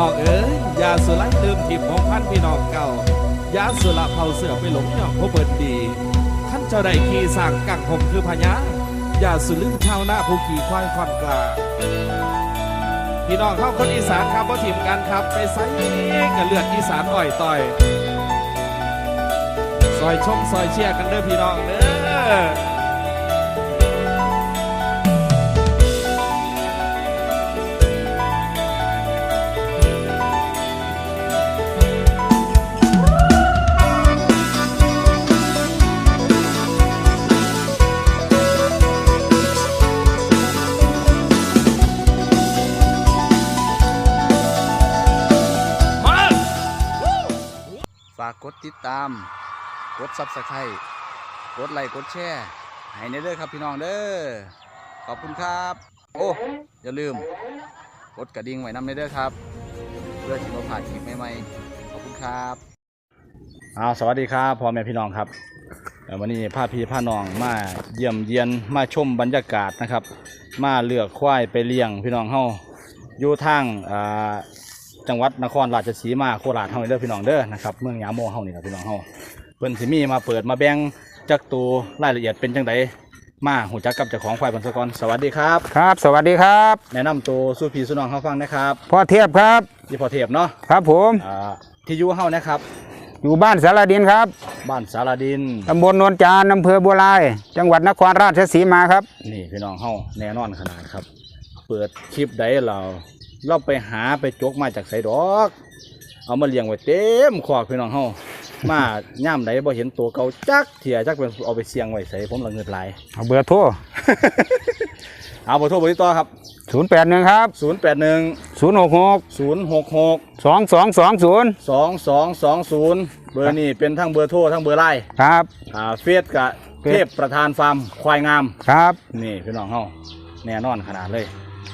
น้องเอ๋ยยาสุไลเติมทิพของพันพี่น้องเก่ายาสุละเผาเสือไปหลงยองผู้เปิดดีท่านเจ้าได้ขี่สร้างกังผมคือพญายาสุลืมชาวนาผู้ขี่ควายคอนกลาพี่น้องเข้าคนอีสานครับว่าทีมกันครับไปไซกับเลือดอีสานอ่อยต่อยซอยชมซอยเชียร์กันเด้อพี่น้องเด้อ ดติดตาม กดซับสไครต์กดไลค์กดแชร์ให้ในเด้อครับพี่น้องเด้อขอบคุณครับ โอ้อย่าลืม กดกระดิ่งไว้นำในเด้อครับ เพื่อที่เราผ่านคลิปใหม่ๆขอบคุณครับอ้าวสวัสดีครับพ่อแม่พี่น้องครับวันนี้พาพี่พาน้องมาเยี่ยมเยียนมาชมบรรยากาศนะครับ มาเลือกควายไปเลี้ยงพี่น้องเฮาอยู่ทางอ่า จังหวัดนครราชสีมาโคราชเฮานี่เด้อพี่น้องเด้อนะครับเมืองยาโมเฮานี่ล่ะพี่น้องเฮาเพิ่นสิมีมาเปิดมาแบ่งจักตัวรายละเอียดเป็นจังไดมาหูจักกับเจ้าของควายเพิ่นซะก่อนสวัสดีครับครับ สวัสดีครับ แนะนำตัวสู่พี่สู่น้องเฮาฟังนะครับพ่อเทียบครับพี่พอเทพเนาะครับผมอ่าที่อยู่เฮานะครับ อยู่บ้านสารดินครับ บ้านสารดินตำบลนนจานอำเภอบัวลาย จังหวัดนครราชสีมาครับ นี่พี่น้องเฮาแน่นอนขนาดครับ เปิดคลิปใดเรา เราไปหาไปจกมาจากไสดอก เอามาเลี้ยงไว้เต็มคอกพี่น้องเฮา มาย่ามใดบ่เห็นตัวเก่าจักเถียจักเป็นเอาไปเสี่ยงไว้ใส่ผมละเงิดหลาย เอาเบอร์โทร เอาเบอร์โทรเบอร์ติดต่อครับ0 8 1ครับ081 0 6 6 066 2 2 2 0 2220 เบอร์นี้เป็นทั้งเบอร์โทรทั้งเบอร์ไลน์ครับอ่าเฟซกับเทพประธานฟาร์มควายงาม ครับ นี่พี่น้องเฮาแน่นอนขนาดเลย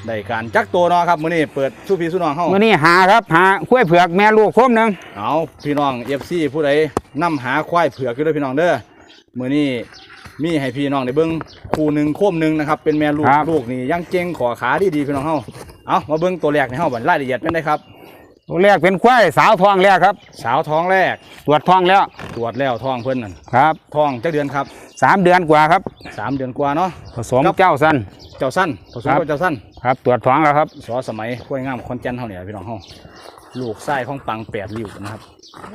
ได้การจักตัวเนาะครับมื้อนี้เปิดสู้พี่สู้น้องเฮามื่อนี้หาครับหาข้วยเผือกแม่ลูกคมหนึ่งเอาพี่น้อง FC ผู้ใดนํหาควายเผือกอยู่เด้อพี่น้องเด้อมื้อนี้มีให้พี่น้องได้เบิ่งคู่หนึ่งโคมหนึ่งนะครับเป็นแม่ลูกลูกนี่ยังเก่งขอขาดีๆพี่น้องเฮาเอามาเบิ่งตัวแรกในเฮาบัดรายละเอียดเป็นได้ครับ ตัวแรกเป็นควายสาวทองแรกครับ สาวท้องแรก ตรวจทองแล้วตรวจแล้วท้องเพิ่นนั่นครับท้องจักเดือนครับสามเดือนกว่าครับ สามเดือนกว่าเนาะ ผสมเจ้าสัน เจ้าสั้นผสมครับกับเจ้าสั้นครับ ตรวจทองแล้วครับ สอสมัยกล้วยงามคอนแก่นเฮาเนี่ยพี่น้องเฮาลูกไส้ของปังแปดริ้วนะครับ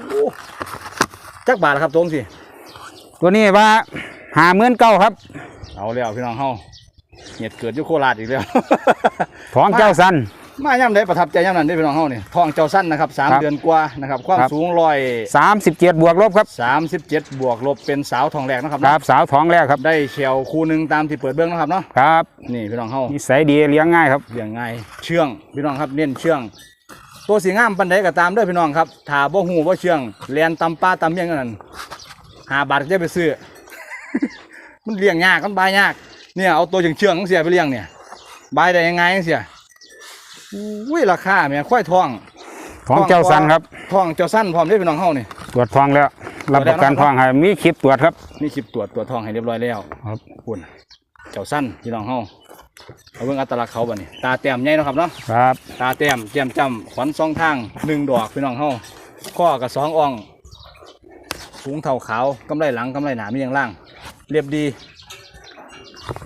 โอ้จักบาทละครับตรงสิตัวนี้ว่าหาเมื่นเก้าครับเอาแล้วพี่น้องเฮาเหตุเกิดอยู่โคราชอีกแล้วทองเจ้าสัน มาย่ำได้ประทับใจย่ำนั้นได้อพี่น้องเฮานี่ทองเจ้าสั้นนะครับสามครับเดือนกว่านะครับความครับ สูงร้อยสามสิบเจ็ดบวกลบครับสามสิบเจ็ดบวกลบเป็นสาวทองแรกนะครับครับสาวทองแรกครับได้เชียวคู่หนึ่งตามที่เปิดเบื้องนะครับเนาะครับนี่พี่น้องเฮานิสัยดีเลี้ยงง่ายครับ เลี้ยงง่ายเชื่องพี่น้องครับเน้นเชื่อง ตัวสีงามปันใดก็ตามเด้อพี่น้องครับถ้าบ่หูบ่เชื่องเลียนตำป้าตำเมี่ยงนั่นหาบาทก็จะไปซื้อ มันเลี้ยงยากมันบายยากเนี่ยเอาตัวเชื่องเชื่องๆจังเสียไปเลี้ยงเนี่ยบายได้ยังไงจังเสีย อุ้ยราคาแม่ควายทองทองเจ้าสันครับทองเจ้าสั้นพร้อมเด้อพี่น้องเฮานี่ตรวจทองแล้ว รับประกันตรวจแล้วนะครับทองให้มีคลิปตรวจครับนี่คลิปตรวจตัวทองให้เรียบร้อยแล้วครับคุณเจ้าสั้นพี่น้องเฮาเอาเบิ่งอัตลักษณ์เขาบ่นี่ตาแต้มใหญ่เนาะครับเนาะครับตาแต้มแจ่มจำขวัญสองทางหนึ่งดอกพี่น้องเฮาข้อกับสองอ่องสูงเท่าขาวกำไรหลังกำไรหนามีอย่างล่าง เรียบดี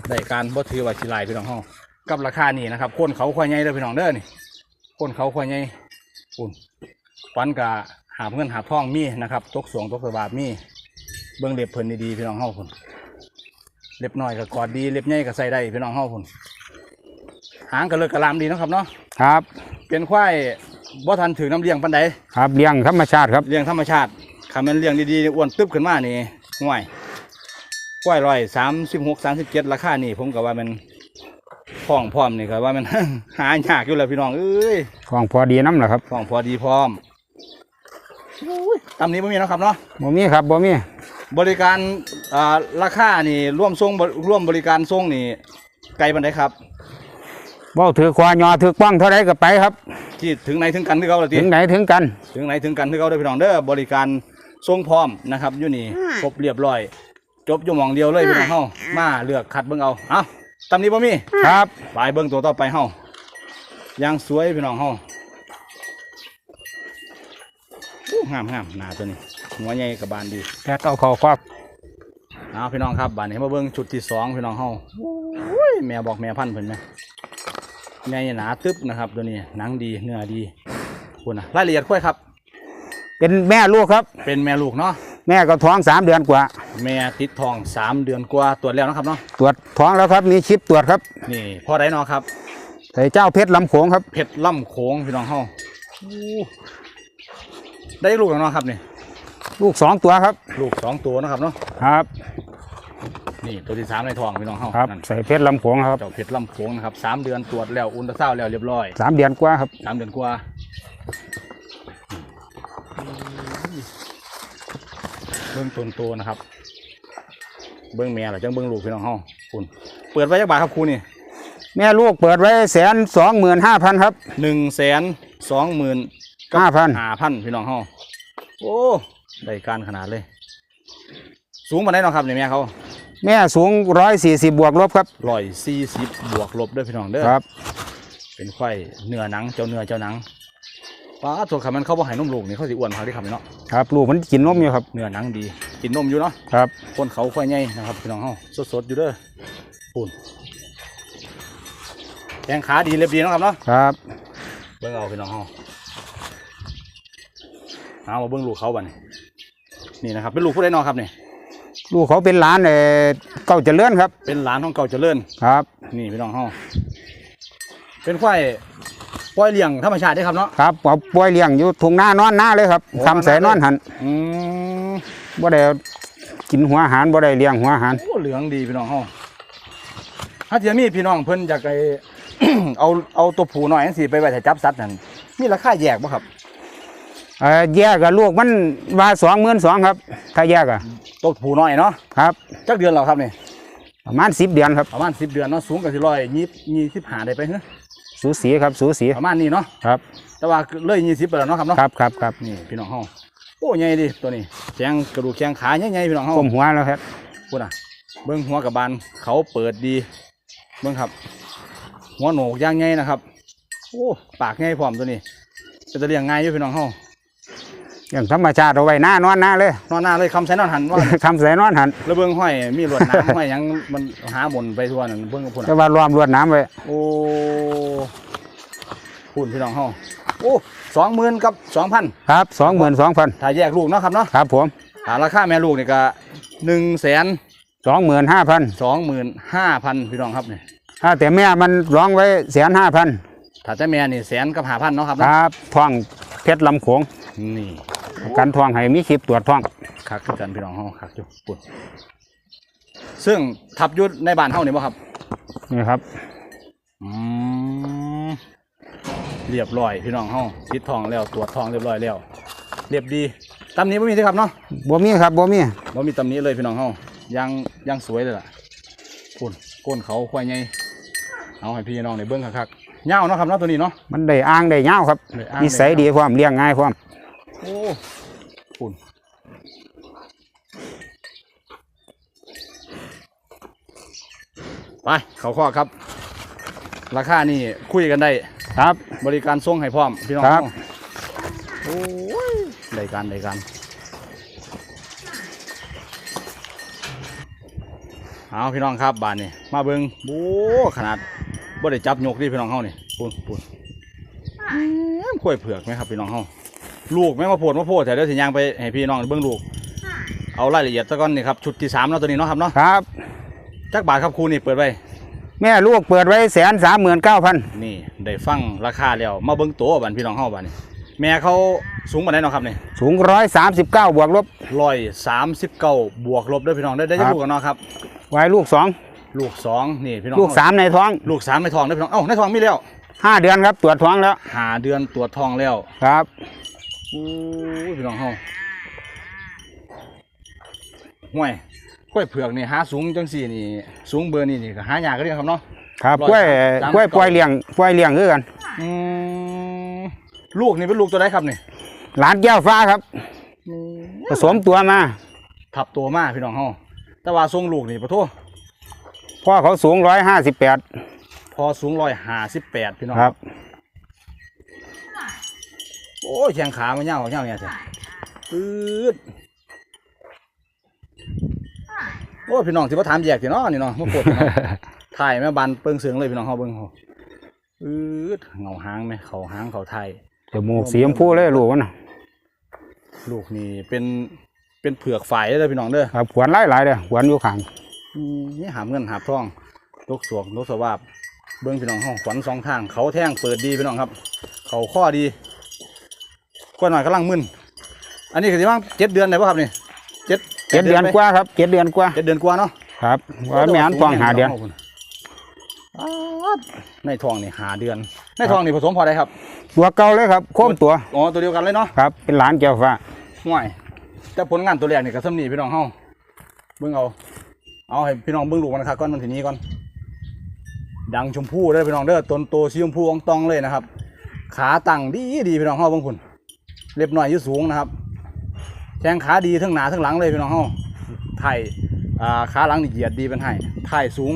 ได้การบ่ถือว่าชิลายพี่น้องเฮา กับราคานี่นะครับโคนเขาควายใหญ่เด้อพี่น้องเด้อนี่โคนเขาควายใหญ่ปุ่นปันกะหาบเงินหาบทองมีนะครับ ตกสวงตกสบาบมีเบิ่งเล็บเพิ่นดีๆพี่น้องเฮาพุ่นเล็บน้อยก็กอดดีเล็บใหญ่ก็ใส่ได้พี่น้องเฮาพุ่นหางก็เลิกกระลามดีเนาะครับเนาะครับ เป็นควายบ่ทันถือน้ำเลี้ยงปันใดครับเลี้ยงธรรมชาติครับเลี้ยงธรรมชาติคำมันเลี้ยงดีๆนี่อ้วนตึ๊บขึ้นมานี่ห่วยควายร้อยสามสิบหกสามสิบเจ็ดราคานี่ผมก็ว่ามัน พร้องพร้อมนี่ก็ว่ามัน หายากอยู่แล้วพี่น้องเอ้ยของพอดีน้ำเหรอครับพร้องพอดีพร้อมอุ้ยตำนี้ไม่มีเนาะครับเนาะบ่มีครับบ่มีบริการอ่าราคานี่ร่วมส่งบร่วมบริการส่งนี่ไกลปันไดครับ เว้าถือควายอถือป้องเท่าไรก็ไปครับ ที่ถึงไหนถึงกันที่เขาเลยทีถึงไหนถึงกัน ถึงไหนถึงกันที่เขาได้พี่น้องเด้อบริการทรงพร้อมนะครับอยู่นี่ครบเรียบร้อย จบอยู่หมองเดียวเลยพี่น้องเฮามาเลือกคัดเบิ่งเอาเอา ตำนี้บ่มีครับไปเบิ่งตัวต่อไปเฮายังสวยพี่น้องเฮางามงามหนาตัวนี้หัวใหญ่กับบานดีแพทย์เอาเขาครอบเอาพี่น้องครับบานนี้มาเบิ่งชุดที่สองพี่น้องเฮาโอ้ยแม่บอกแม่พันธุ์เพิ่นไหมแม่หนาตึ๊บนะครับ ตัวนี้หนังดีเนื้อดีคุณนะรายละเอียดค่อยครับ เป็นแม่ลูกครับ เป็นแม่ลูกเนาะ แม่ก็ท้องสามเดือนกว่า แม่ติดทองสามเดือนกว่าตรวจแล้วนะครับเนาะตรวจท้องแล้วครับมีชิปตรวจครับนี่พ่อไดเนาะครับใส่เจ้าเพชรลำโขงครับ เพชรล่ำโขงพี่น้องเฮาโอ้ได้ลูกแล้วเนาะครับนี่ลูกสองตัวครับ ลูกสองตัวนะครับเนาะครับ นี่ตัวที่สามในทองพี่น้องเฮาครับ นั่นใส่เพชรลำโขงครับเจ้าเพชรล่ำโขงนะครับสามเดือนตรวจแล้วอุลตราซาวด์แล้วเรียบร้อยสามเดือนกว่าครับสามเดือนกว่า เบิ้งต้นโตนะครับ เบิ้งแม่หรือจังเบิ้งลูกพี่น้องเฮาคุณเปิดไว้จักบาทครับครูนี่แม่ลูกเปิดไว้แสนสองหมื่นห้าพันครับหนึ่งแสนสองหมื่นห้าพันห้าพันพี่น้องเฮาโอ้ได้การขนาดเลย สูงมาได้นาะครับเนี่ยแม่เขาแม่สูงร้อยสี่สิบบวกลบครับร้อยสี่สิบบวกลบด้วยพี่น้องเด้อครับ เป็นไข่เนื้อหนังเจ้าเนื้อเจ้าหนัง ป้าตัวขามันเข้าบ่ใหายนมลูกนี่เขาสิอ้วนเขาที่คำเนาะครับลูกมันกินนมอยู่ครับเนื้อหนังดี กินนมอยู่เนาะครับคนเขาค่อยใหญ่นะครับพี่น้องเฮาสดๆอยู่เด้อปุ่นแขงขาดีเรียบดีเนาะครับเนาะครับเบิ่งเอาพี่น้องเฮาเอามาเบิ่งลูกเขาบัดนี้นี่นะครับเป็นลูกผู้ใดเนอครับนี่ลูกเขาเป็นหลานเออเก้าเจริญครับ เป็นหลานของเก่าเจริญครับ นี่พี่น้องเฮาเป็นควาย ปล่อยเลี้ยงธรรมชาติได้ครับเนาะ ครับเอาปล่อยเลี้ยงอยู่ทุ่งหน้านอนหน้าเลยครับโอ้ทำใส่นอนหันอืมบ่ได้กินหัวอาหารบ่ได้เลี้ยงหัวอาหาร โอ้เหลืองดีพี่น้องเฮาถ้าจะมีพี่น้องเพิ่นอยากไป เอาเอาตัวผูหน่อยจังซี่ไปไว้ถ้าจับสัตว์นั่นมีราคาแยกบ่ครับ เอ่อแยกกับลูกมันว่าสองหมื่นสองครับ ถ้าแยกอะตัวผูน้อยเนาะครับ จักเดือนแล้วครับนี่ประมาณสิบเดือนครับ ประมาณ10 เดือนเนาะสูงก็สิร้อยยี่ยี่สิบห้าได้ไปเฮ้ สูสีครับสูสีประมาณนี้เนาะครับแต่ว่าเลยยี่สิบไปแล้วเนาะครับเนาะครับครับครับนี่พี่น้องเฮาโอ้ใหญ่ดิตัวนี้แข้งกระดูกแข้งขาใหญ่ๆพี่น้องเฮาก้มหัวแล้วครับพูดอะเบิ้งหัวกับบานเขาเปิดดีเบิ้งครับ หัวโหนกย่างไงนะครับ โอ้ปากไงพร้อมตัวนี้จะจะเลี้ยงง่ายอยู่พี่น้องเฮา อย่างธรรมชาติเอาไว้หน้านอนหน้าเลยนอนหน้าเลยคำใส่นอนหันว่าทำใส่นอนหันแล้วเบิ้งห้อยมีรวดน้ำห้อยหยังมันหาบนไปทั่วนั่นเบิ้งกับพุ่นแต่อะว่ารวมรวดน้ำไว้โอ้พุ่นพี่น้องเฮาโอ้สองหมื่นกับสองพันครับสองหมื่นสองพันถ้าแยกลูกเนาะครับเนาะครับผมถ้าราคาแม่ลูกนี่ก็หนึ่งแสนสองหมื่นห้าพันสองหมื่นห้าพันพี่น้องครับนี่ถ้าแต่แม่มันร้องไว้แสนห้าพันถ้าจะแม่นี่แสนกับห้าพันเนาะครับคเนาะรับท้องเพชรลำโขงนี่ กันท้องให้มีคลิปตรวจท้องคักคือกันพี่น้องเฮาคักอยู่ปุ่นซึ่งทับอยุดในบ้านเฮานี่บ่ครับ นี่ครับอืมเรียบร้อยพี่น้องเฮาติดทองแล้วตรวจทองเรียบร้อยแล้ว เรียบดีตำหนี้บ่มีเด้อครับเนาะบ่มีครับบ่มีบ่มีตำหนี้เลยพี่น้องเฮายังยังสวยเลยล่ะปุ่นก้นเขาควายใหญ่เอาให้พี่น้องได้เบิ่งคักๆยาวเนาะครับเนาะตัวนี้เนาะมันได้อ่างได้เงาวครับได้อ่างนิสัยได้ดีเงาพร้อมเลี้ยงง่ายพร้อม โอ้ปุ่นไป เขาข้อครับ ราคานี่คุยกันได้ ครับ บริการส่งให้พร้อม พี่น้องครับ โอ้ยได้การได้การเอาพี่น้องครับบานนี่มาเบิงโอ้ขนาดบ่ได้จับยกนี่พี่น้องเฮานี่ปุ่นปุ่นกล้วยเผือกไหมครับพี่น้องเฮา ลูกแม่งมาโพดมาโพดแต่เดี๋ยวสิยางไปให้พี่น้องเบิ่งลูก เอารายละเอียดซะก่อนนี่ครับชุดที่สามเนาะตัวนี้เนาะครับเนาะครับ จักบาทครับครูนี่เปิดไว้แม่ลูกเปิดไว้แสนสามหมื่นเก้าพันนี่ได้ฟังราคาแล้วมาเบิ่งตัวบันพี่น้องเฮาบัดนี้แม่เขาสูงปานใดเนาะครับนี่สูงร้อยสามสิบเก้าบวกลบร้อยสามสิบเก้าบวกลบเด้วยพี่น้องได้ได้ครัจะบลูกกันเนาะครับไว้ลูกสองลูกสองนี่พี่น้องลูกสามในท้อง ลูกสามในท้องเด้อพี่น้องเอ้าในท้องมีแล้วห้าเดือนครับตรวจท้องแล้วหาเดือนตรวจท้องแล้วครับโอ้ยพี่น้องเฮาห่วยกล้วยเผือกนี่หาสูงจังสี่นี่ สูงเบอร์นี่นี่ก็หายากก็เรียกครับเนาะ ครับร้อยกล้วยสามสิบกล้วยเก้าปล่อยเลี้ยงปล่อยเลี้ยงคือกันอืมลูกนี่เป็นลูกตัวใดครับนี่หลานแก้วฟ้าครับ ผสมตัวมา ทับตัวมาพี่น้องเฮาแต่ว่าทรงลูกนี่ปะโทพ่อเขาสูงร้อยห้าสิบแปดพอสูงร้อยห้าสิบแปดพี่น้องครับ โอ้ยแข้งขามันยาวเงาวเนี่ยสิปืดโอ้ยพี่น้องสิบ่ถามแยกสิเนาะนี่เนาะมาปวดเนาะถ่ายแม่บานเปิงเสืองเลยพี่น้องเฮาเบิ่งเฮาปืดเงาหางไหมเขาหางเขาไทยจมูกสีชมพูเลยลูกมันน่ะลูกนี่เป็นเป็นเผือกฝ่ายเลยพี่น้องเด้อครับขวนหลายหลายๆเด้อขวนอยู่ข้างอืมนี่หามเงินหาบทองตกสวกนกสวาบเบิ้งพี่น้องห้องขวัญสองทาง เขาแท่งเปิดดีพี่น้องครับ เขาข้อดี กว่าหน่อยกำลังมึนอันนี้คือที่ว่าเจ็ดเดือนได้ป่ะครับนี่เจ็ดเจ็ดเดือนกว่าครับเจ็ดเดือนกว่าเจ็ดเดือนกว่าเนาะครับว่าแม่อันฟองหาเดือนอ๊าดในทองนี่หาเดือนในทองนี่ผสมพอได้ครับ ตัวเก่าเลยครับโค้มตัวอ๋อตัวเดียวกันเลยเนาะครับเป็นหลานแก้วฟ้าห่วยแต่ผลงานตัวแรกนี่ก็สำนีพี่น้องเฮาเบิ่งเอาเอาให้พี่น้องเบิ่งลูกมันนะครับก่อนมันทีนี้ก่อนดังชมพู่เด้อพี่น้องเด้อต้นโตสีชมพูอองตองเลยนะครับ ขาตั้งดีดีพี่น้องเฮาเบิ่งพุ่น เล็บหน่อยอยืดสูงนะครับแข้งขาดีทั้งหน้าทั้งหลังเลยพี่น้องเฮาไถ่ขาหลังนี่เหยียดดีเป็นไห้ไถ่สูง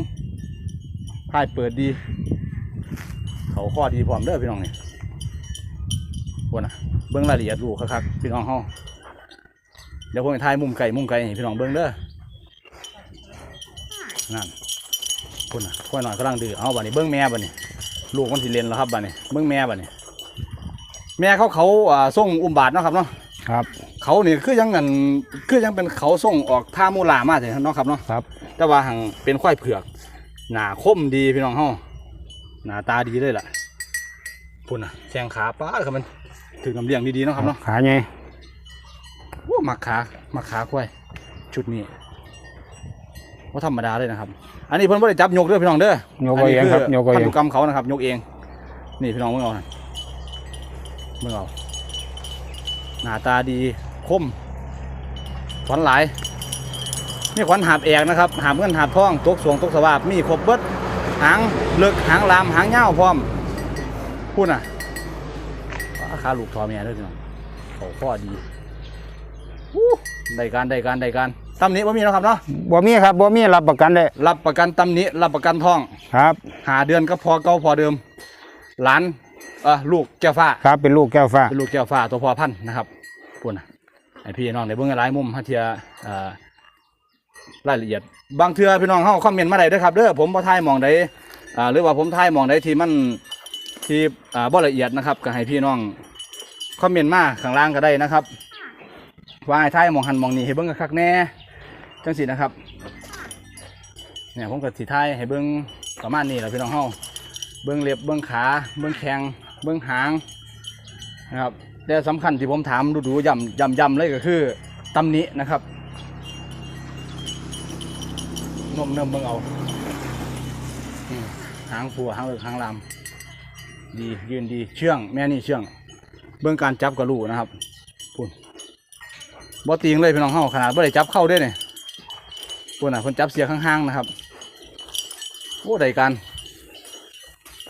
ไถ่เปิดดี เขาข้อดีพร้อมเด้อพี่น้องนี่พวกน่ะเบิ่งรายละเอียดลูกคักๆพี่น้องเฮาเดี๋ยวผมจะถ่ายมุมไก่มุมไก่ให้พี่น้องเบิ้องเด้อนั่นคุณน่ะค่อยหน่อยกำลังดื้อเอาบัดนี้เบิ้องแม่บัดนี้ลูกมันสิเลนแล้วครับบัดนี้เบิ้องแม่บัดนี้ แม่เขาเขาอ่าส่งอุ้มบาทเนาะครับเนาะครับเขานี่คือยังเงินคือยังเป็นเขาส่งออกท่ามูลามาเลยเนาะครับเนาะครับแต่ว่าหังเป็นควายเผือกหน้าคมดีพี่น้องเฮาหน้าตาดีเลยล่ะพุ่นน่ะแข้งขาป้าดครับมันถึงน้ำเลี้ยงดีๆเนาะครับเนาะขาใหญ่โอ้มักขามักขาควายชุดนี้ว่าธรรมดาเลยนะครับ อันนี้เพิ่นบ่ได้จับยกเด้อพี่น้องเด้อโยกเอาเองครับโยกเอาพันเองธุกรรมเขานะครับยกเอง นี่พี่น้องเมื่งเอานะ เมื่งเอาหน้าตาดีคมขวัญหลายนี่ขวัญหาบแอกนะครับหาบเงินหาบทองตกสวงตกสวาบมีครบเบิดหางเลิกหางลามหางเง่าวพร้อมพูดน่ะว้าขาลูกทอเมียด้วยพี่น้องเขาข้อดีอู้ได้การได้การได้การตำหนิว่ามีแล้วครับเนาะบ่มีครับบ่มีรับประกันได้รับประกันตำหนิรับประกันทองครับหาเดือนก็พอเก่าพอเดิมหลานเออลูกแก้วฟ้าครับเป็นลูกแก้วฟ้าเป็นลูกแก้วฟ้าตัวพอพันธุ์นะครับปุ่นน่ะไอพี่น้องในเบื้องหลายมุมฮะเทียเอ่อรายละเอียด บางเทือพี่น้องเข้าคอมเมนต์มาได้เด้วยครับเด้อผมบ่ทายหมองใดอ่าหรือว่าผมทายหมองใดที่มันที่อ่าบ่ละเอียดนะครับก็ให้พี่น้องคอมเมนต์มาข้างล่างก็ได้นะครับว่าให้ทายหมองหันหมองนี้ให้เบิ่งคักๆแน่จังสินะครับเนี่ยผมก็สิทายให้เบิ่งประมาณนี้แหละพี่น้องเฮา เบิ่งเล็บเบิ่งขา เบิ่งแข้งเบิ่งหางนะครับแต่สำคัญที่ผมถามดูๆย้ำย้ำย้ำเลยก็คือตำหนินะครับนมเนิมเบิ่งเอาหางผัวหางเอกหางลามดียืนดีเชื่อง แม่นี่เชื่อง เบิ่งการจับกระลูนะครับพุ่นบ่ตีงเลยพี่น้องเฮาขนาดบ่ได้จับเข้าได้เนี่ยพุ่นน่ะเพิ่นจับเสียข้างๆนะครับโอ้ได้การ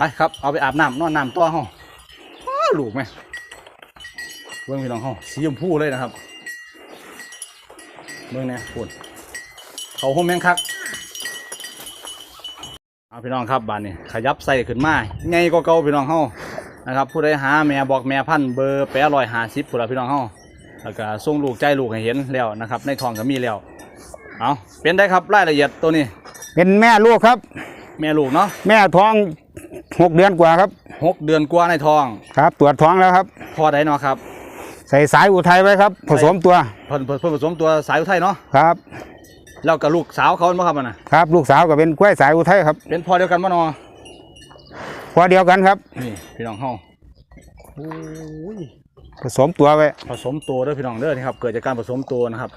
ไปครับ เอาไปอาบน้ำนอนน้ำต่อเฮาอ้าลูกไหมเบิ่งพี่น้องเฮาสีชมพูเลยนะครับเบิ่งเนี่ยพุ่นเขาห่มแมงคักเอาพี่น้องครับบานนี้ขยับใส่ขึ้นมาไงก็เก่าพี่น้องเฮานะครับผู้ใดหาแม่บอกแม่พันธุ์เบอร์แปดร้อยหาสิบผู้ละพี่น้องเฮาแล้วก็ส่งลูกใจลูกให้เห็นแล้วนะครับ ในทองก็มีแล้วเอาเป็นได้ครับรายละเอียดตัวนี้ เป็นแม่ลูกครับ แม่ลูกเนาะแม่ท้อง หกเดือนกว่าครับหกเดือนกว่าในทอง ครับ ตรวจท้องแล้วครับ พอได้เนาะครับ ใส่สายอุทัยไว้ครับ ผสมตัวเพิ่นเพิ่นเพิ่นผสมตัวสายอุทัยเนาะครับแล้วกับลูกสาวเขาเนาะครับมันน่ะครับ ลูกสาวก็เป็นกล้วยสายอุทัยครับ เป็นพ่อเดียวกันบ่เนาะพอเดียวกันครับนี่พี่น้องเฮาโอ้ยผสมตัวไว้ผสมตัวเด้อพี่น้องเด้อนี่ครับเกิดจากการผสมตัวนะครับ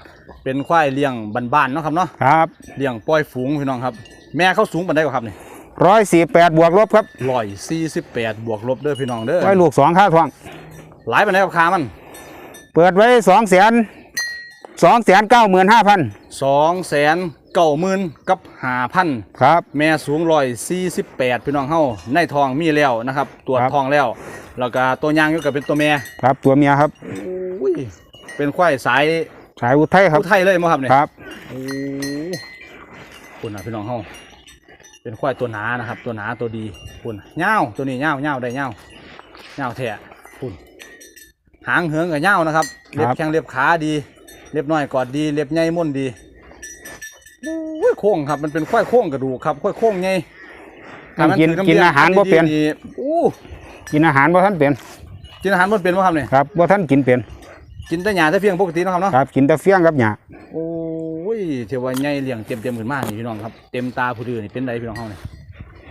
เป็นควายเลี้ยงบ้านๆเนาะครับเนาะครับเลี้ยงปล่อยฝูงพี่น้องครับ แม่เขาสูงปานใดกว่าครับนี่ ร้อยสี่แปดบวกลบครับร้อยสี่สิบแปดบวกลบเด้อพี่น้องเด้อไว้ลูกสองค่าท้องหลายปานใดกับคามัน เปิดไว้สองแสนสองแสนเก้าหมื่นห้าพันสองแสนเก้าหมื่นกับห้าพันครับ แม่สูงร้อยสี่สิบแปดพี่น้องเฮาในทองมีแล้วนะครับตรวจครับทองแล้ว แล้วก็ตัวยางอยู่กับเป็นตัวแม่ครับ ตัวเมียครับอุ้ยเป็นควายสายสายอุทัยครับผู้ไทยเลยมั้งครับเนี่ยครับโอ้คุณนะพี่น้องเฮา เป็นควายตัวหนานะครับ ตัวหนาตัวดีคุณเง่าวตัวนี้เง่าวเง่าวได้เง่าวเง่าวแท้คุณหางเหืองกับเง่าวนะครับครับเล็บแข้งเล็บขาดี เล็บน้อยกอดดีเล็บใหญ่ม่วนดีโอ้ยโค้งครับมันเป็นควายโค้งกระดูกครับควายโค้งใหญ่มันกินถืำกินลี้ยงอาหารบ่เป็นดีๆอู้กินอาหารบ่ทันเป็นกินอาหารบ่เป็นบ่ครับเนี่ยครับบ่ทันกินเป็น กินแต่หญ้าแต่เพียงปกติเนาะครับเนาะครับกินแต่เฟี้ยงกับหญ้าโอ้ยเทว่าใหญ่เลี้ยงเต็มเต็มๆขึ้นมานี่พี่น้องครับเต็มตาผู้ดื้อนี่เป็นไดพี่น้องเฮานี่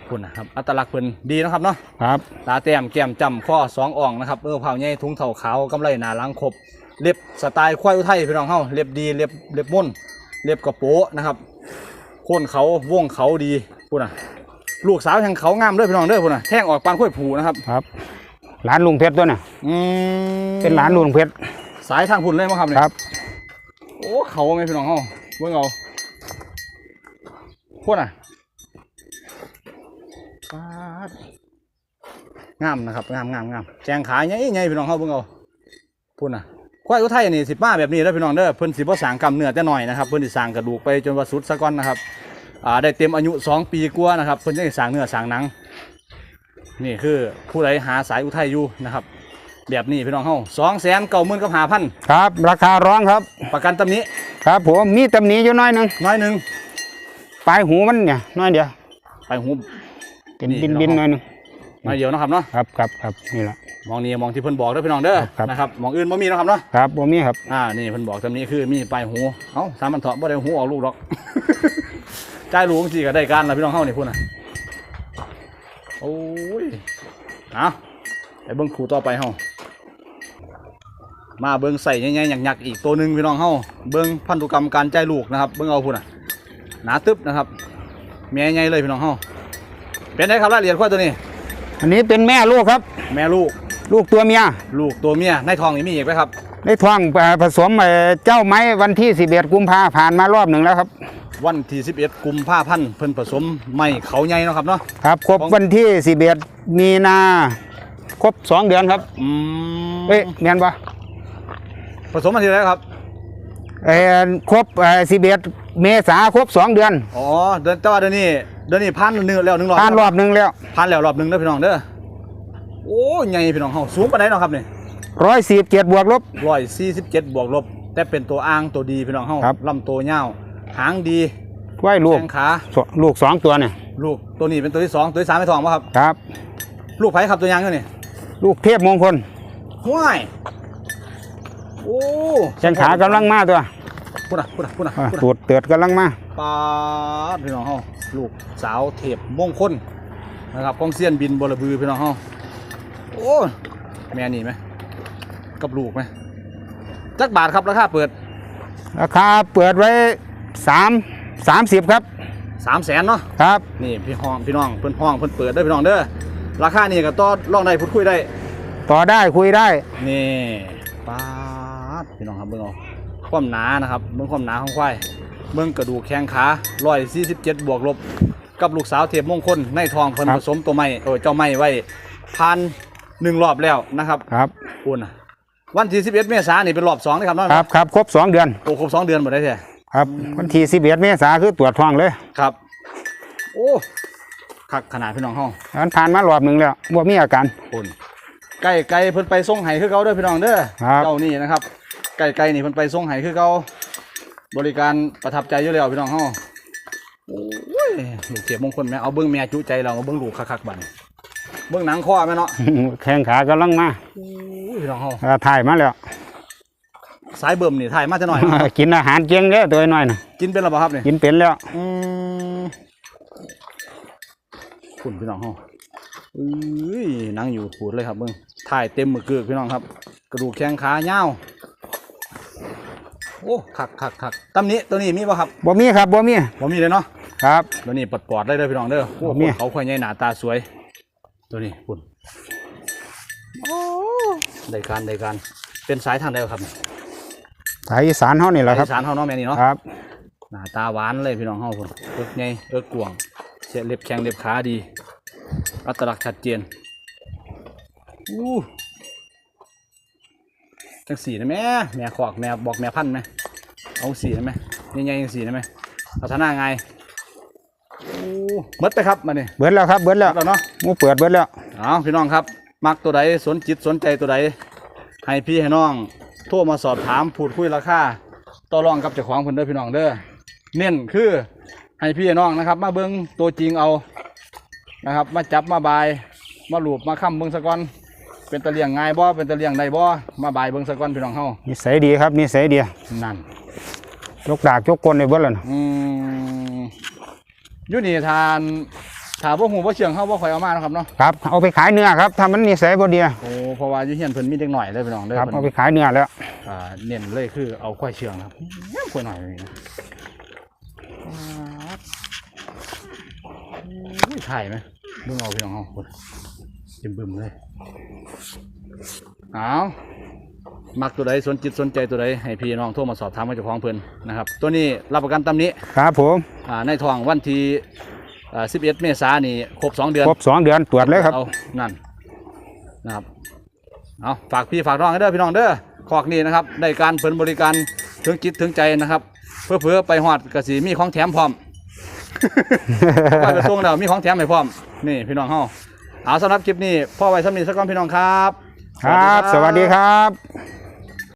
คุณนะครับอัตลักษณ์เพิ่นดีเนาะครับเนาะ ครับ ตาแต้มแก้มจำข้อสองอ่องนะครับเออเผาใหญ่ทุงเท่าขาวกำไรหนาหลังครบเล็บสไตล์ควายอุทัยพี่น้องเฮาเล็บดีเล็บเล็บม่นเล็บกระโปะนะครับโคนเขาวงเขาดีพูดนะลูกสาวแห่งเขางามเด้อพี่น้องเด้อพูดนะแท่งออกปานข้อยผูนะครับ ครับหลานลุงเพชรตัวน่ะ อืมเป็นหลานลุงเพชร สายทางพุ่นเลยมั้งครับเนี่ยครับ โอ้เขาไงพี่น้องเฮาเบิ่งเอาพูดน่ะปาดงามนะครับงามงามงามแจงขาใหญ่ใหญ่พี่น้องเฮาเบิ่งเอาพูดน่ะควายอุทัยนี่สิมาแบบนี้เด้อพี่น้องเด้อเพิ่นสิบ่สร้างกล้ามเนื้อแต่น้อยนะครับเพิ่นสิสร้างกระดูกไปจนว่าสุดซะก่อนนะครับอ่าได้เต็มอายุสองปีกว่านะครับเพิ่นจะได้สร้างเนื้อสร้างหนัง นี่คือผู้ใดหาสายอุทัยอยู่นะครับ แบบนี้พี่น้องเฮาสองแสนเก้าหมื่นกับห้าพันครับ ราคาร้องครับ ประกันตำหนี้ครับผมมีตำหนิอยู่น้อยหนึงน้อยหนึ่งปลายหูมันเนี่ยน้อยเดียวไปหู เป็นนี่บินพี่บินน้องน้อยหนึงน้อยเดียวเนาะครับเนาะครับครับครับนี่แหละ มองนี่มองที่เพิ่นบอกเด้อพี่น้องเด้อครับ นะครับมองอื่นบ่มีเนาะครับเนาะครับผมมีครับอ่านี่เพิ่นบอกตำหนี้คือมีปลายหูเอ้าสามพันเถาะบ่ได้หูออกลูกดอกจ่ายลูกจังซี่ก็ได้การแล้วพี่น้องเฮานี่พุ่นน่ะโอ้ยเอาไปเบิ่งคู่ต่อไปเฮา มาเบิ่งใส่ใหญ่ๆหยักๆอีกตัวหนึงพี่น้องเฮาเบิ่งพันธุกรรมการจ่ายลูกนะครับ เบิ่งเอาพุ่นน่ะหนาตึ๊บนะครับแม่ใหญ่เลยพี่น้องเฮาเป็นไงครับรายละเอียดควายตัวนี้ อันนี้เป็นแม่ลูกครับ แม่ลูกลูกตัวเมียลูกตัวเมียในท้องนี่มีอีกไหมครับได้ท้องเอ่อผสมเอ่อเจ้าไม้วันที่ 11 กุมภาผ่านมารอบหนึ่งแล้วครับ วันที่ 11 กุมภาพันธ์เพิ่นผสมไม่เขาใหญ่เนาะครับเนาะครับครบของวันที่ 11 มีนาครบสองเดือนครับ อืมเอ้ยแม่นปะ ผสมมาทีแล้วครับเอ่อครบเอ่อ11เมษาครบสองเดือนอ๋อเดือนแต่ว่าเดือนนี้เดือนนี้พันหนึ่งแล้วหนึ่งรอบผ่านรอบหนึ่งแล้วพันแล้วรอบหนึ่งเด้อพี่น้องเด้อโอ้ใหญ่พี่น้องเฮาสูงปานใดเนาะครับนี่ร้อยสิบเจ็ดบวกลบ ร้อยสี่สิบเจ็ดบวกลบ แต่เป็นตัวอ้างตัวดีพี่น้องเฮาครับ ลำตัวยาวหางดีไว้ลูกแข้งขาสลูกสองตัวเนี่ยลูกตัวนี้เป็นตัวที่สองตัวที่สามไม่ทองป่ะครับ ครับ ลูกไผ่ครับตัวยางอยู่นี่ลูกเทพมงคลห้วย โอ้แข้งขากำลังมาตัวพูดนะพูดนะพูดนะอะพูดนะตูดเตือดกำลังมาปาดพี่น้องเฮาลูกสาวเทพมงคลนะครับกองเซียนบินบลบือพี่น้องเฮาโอ้ยแม่นี่ไหมกับลูกไหมจักบาทครับราคาเปิดราคาเปิดไว้สามสามสิบครับ3 0 0แสนเนาะครับ นี่พี่ห้องพี่น้องเพิ่นห้องเพิ่นเปิดเด้อพี่น้องเด้อราคานี่ก็ต่อรองได้พูดคุยได้ ต่อได้คุยได้นี่ปาด พี่น้องครับเบิ่งเอาความหนานะครับเบิ่งความหนาของควายเบิ่งกระดูกแข้งขา147บวกลบ กับลูกสาวเทพมงคลในทองเพิ่นครับผสมตัวใหม่เออเจ้าใหม่ไว้พันหนึ่งรอบแล้วนะครับครับคุณน่ะวันที่11เมษายนนี่เป็นรอบสองนะครับเนาะครับครับครบสองเดือนโอ้ครบสองเดือนหมดได้แท้ครับวันที่สิบเอ็ดเมษาคือตรวจท้องเลยครับ โอ้คักขนาดพี่น้องห้องมันผ่านมารอบหนึ่งแล้วบ่มีอาการคุณไก่ไก่เพิ่นไปส่งไห้คือเก่าเด้อพี่น้องเด้อครับเจ้านี่นะครับ ไก่ไก่นี่เพิ่นไปส่งไห้คือเก่าบริการประทับใจอยู่แล้วพี่น้องห้องโอ้ยลูกเจ็บมงคลไหมเอาเบิ้งแม่จุใจเราเอาเบิ้งลูกคักๆบัดนเบิ้งหนังข้อไหมเนาะแข้งขากำลังมาโอ้ยพี่น้องห้องอ่าถ่ายมาแล้ว สายเบิ่มนี่ถ่ายมาจะหน่อยกินอาหารเก่งแล้วตัวน้อยน่ะกินเป็นหรือเปล่าครับเนี่ยกินเป็นแล้ว อืมคุณพี่น้องห้องเอ้ยนั่งอยู่ปูดเลยครับเบิ่งถ่ายเต็มมือเกือกพี่น้องครับ กระดูกแข้งขาเงาว โอ้คักคักคักตำนี้ตัวนี้มีป่ะครับบ่มีครับบ่มีผมมีเลยเนาะครับ ตัวนี้ปลดปลอดได้เลยพี่น้องเด้อโอ้บ่มีคนเขาควายใหญ่หนาตาสวย ตัวนี้คุณได้การได้การเป็นสายทางใดครับเนี่ยสายอีสานเฮานี่แหละครับอีสารเฮาเนาะแม่นี่เนาะ ครับ หน้าตาหวานเลยพี่น้องเฮาคนเอิกไงเอิกกวางเสียเล็บแข็งเล็บขาดี อัตลักษณ์ชัดเจนอู้ จังสีนะแม่แม่ขอกแม่บอกแม่พันธุ์ไหมเอาสีนะแม่ใหญ่ๆจังสีนะแม่พัฒนาไงอู้หมดไปครับมาเนี่ยเบิดแล้วครับเบิดแล้วแล้วเนาะหมูเปิดเบิดแล้วเอาพี่น้องครับมักตัวใดสนจิตสนใจตัวใดให้พี่ให้น้องโทรมาสอบถามพูดคุยราคาต่อรองกับเจ้าของเพิ่นเด้อพี่น้องเด้อเน้นคือให้พี่ให้น้องนะครับ มาเบิ่งตัวจริงเอานะครับ มาจับมาบาย มาหลูบมาค้ำเบิ่งซะก่อน เป็นตะเลียงง่ายบ่เป็นตะเลียงได้บ่มาบายเบิ่งซะก่อนพี่น้องเฮานิสัยดีครับนิสัยดีนั่นยกดากยกกลในเบิดแล้วนะอืมอยู่นี่ทานถามว่าหูว่าเชียงเขาว่าข่อยเอามาเนาะครับเนาะครับเอาไปขายเนื้อครับถ้ามันนิสัยบ่ดีโอ้เพราะว่าอยู่เฮียนเพิ่นมีเด็กหน่อยเลยพี่น้องเด้อครับเพิ่เอานไปขายเนื้อแล้วอ่าเน้นเลยคือเอาควายเชียงครับแย่ควายหน่อยนี่นะอุ้ยถ่ายไหมเบิ่งเอาพี่น้องเฮาคนจิ้มบึมเลย เอามักตัวใดสนจิตสนใจตัวใดให้พี่น้องโทรมาสอบถามกับเจ้าของเพิ่นนะครับ ตัวนี้รับประกันตำนี้ครับผมอ่าในทองวันที่อ่า11 เมษายนนี่ครบ 2 เดือนครบสองเดือนตรวจเลยครับเอานั่นนะครับเอาฝากพี่ฝากน้องให้เด้อพี่น้องเด้อขอกนี้นะครับได้การเพิ่นบริการถึงจิตถึงใจนะครับ เพื่อเพื่อๆไปหอดกสีมีของแถมพร้อม ไปไปส่งแล้วมีของแถมให้พร้อมนี่พี่น้องเฮา เอาสำหรับคลิปนี้พ่อไว้สำนีสักก่อนพี่น้องครับ ครับ สวัสดีครับ